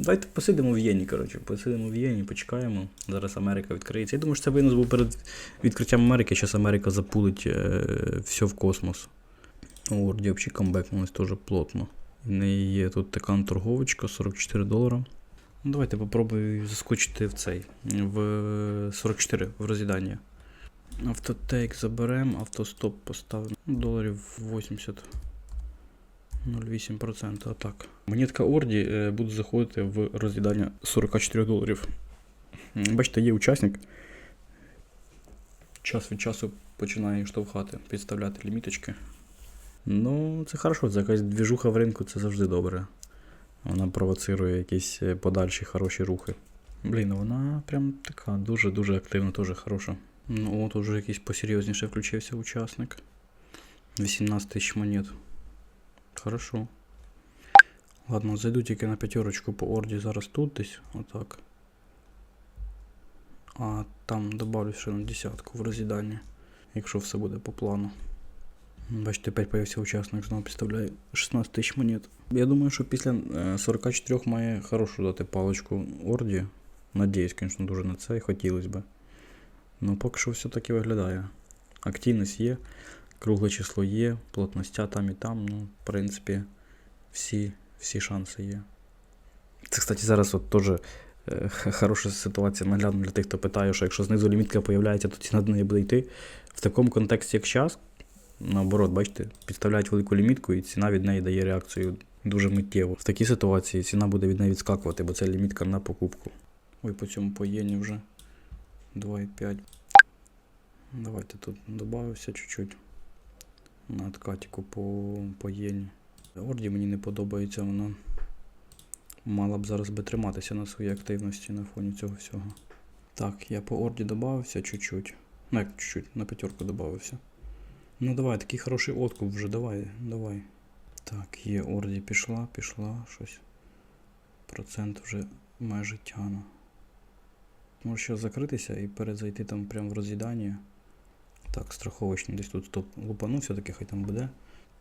Давайте посидимо в Єні, коротше. Посидимо в Єні, почекаємо. Зараз Америка відкриється. Я думаю, що це винос був перед відкриттям Америки. Зараз Америка запулить е, все в космос. Орді взагалі камбекнулась теж плотно. В неї є тут така торговочка 44 долара. Ну, давайте попробую заскочити в цей. В 44 в роз'їдання. Автотейк заберемо, автостоп поставимо. Ну, Доларів 80. 0,8%. Отак. Монетка Орді е, буде заходити в роз'їдання 44 доларів. Бачите, є учасник. Час від часу починає штовхати, підставляти ліміточки. Ну, це хорошо, це якась двіжуха в ринку, це завжди добре. Вона провоцирує якісь е, подальші хороші рухи. Блін, вона прям така дуже-дуже активна, теж хороша. Ну, от уже якийсь посерйозніше включився учасник. 18 тисяч монет. Хорошо. Ладно, зайду тільки на п'ятерочку по орді зараз тут десь. Отак. А там добавлю ще на десятку в роз'їдання, якщо все буде по плану. Бачите, опять появився учасник, знову підставляє 16 тисяч монет. Я думаю, що після е, 44 має хорошу дати паличку Орді. Надіюсь, звісно, дуже на це і хотілося б. Ну, поки що все таки виглядає. Активність є, кругле число є, плотностя там і там. Ну, в принципі, всі, всі шанси є. Це, кстати, зараз от теж е, хороша ситуація наглядно для тих, хто питає, що якщо знизу лімітка появляється, то ціна до неї буде йти. В такому контексті, як час, наоборот, бачите, підставляють велику лімітку, і ціна від неї дає реакцію дуже миттєво. В такій ситуації ціна буде від неї відскакувати, бо це лімітка на покупку. Ой, по цьому по єні вже 2,5. Давайте тут додався чуть-чуть на откатику по, по єні. Орді мені не подобається, вона мала б зараз би триматися на своїй активності на фоні цього всього. Так, я по орді додався чуть-чуть. Ну як чуть-чуть, на п'ятерку додався. Ну давай, такий хороший откуп вже, давай, давай. Так, є орді пішла, пішла, щось. Процент вже майже тяну. Може ще закритися і перезайти там прямо в роз'їдання. Так, страховочний десь тут стоп лупану, все-таки хай там буде.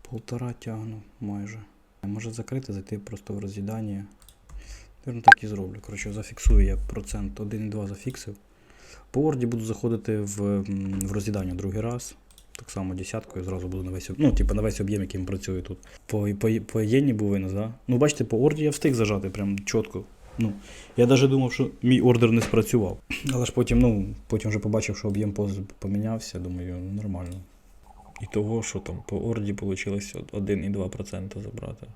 Полтора тягну майже. Може закрити, зайти просто в роз'їдання. Наверно, так і зроблю. Коротше, зафіксую я процент 1,2 зафіксив. По орді буду заходити в, в роз'їдання другий раз. Так само десяткою зразу буду на весь ну, типу, на весь об'єм, яким працюю тут. По, по, був винос, да? Ну, бачите, по орді я встиг зажати прям чітко. Ну, я навіть думав, що мій ордер не спрацював. Але ж потім, ну, потім вже побачив, що об'єм помінявся, думаю, нормально. І того, що там по орді вийшло 1,2% забрати.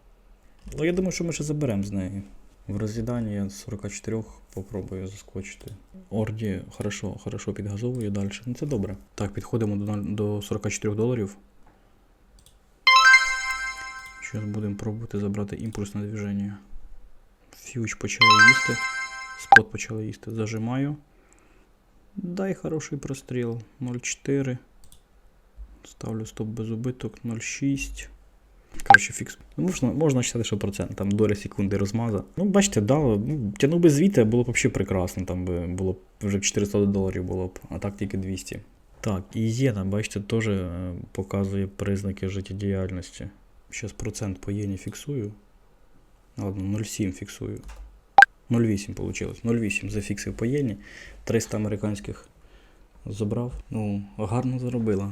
Але я думаю, що ми ще заберемо з неї. В роз'їданні я з 44 попробую заскочити. Орді хорошо, хорошо підгазовує далі. Ну це добре. Так, підходимо до, до 44 доларів. Зараз будемо пробувати забрати імпульсне движення. Фьюч почали їсти. Спот почали їсти. Зажимаю. Дай хороший простріл. 0,4. Ставлю стоп без убиток 0,6. Коротше, фікс. Можна, можна вважати, що процент, там доля секунди розмаза. Ну, бачите, дало. Ну, тягнув би звідти, було б взагалі прекрасно. Там би було б вже 400 доларів було б, а так тільки 200. Так, і єна, бачите, теж е, показує признаки життєдіяльності. Зараз процент по єні фіксую. Ладно, 0,7 фіксую. 0,8 получилось. 0,8 зафіксив по єні. 300 американських забрав. Ну, гарно заробила.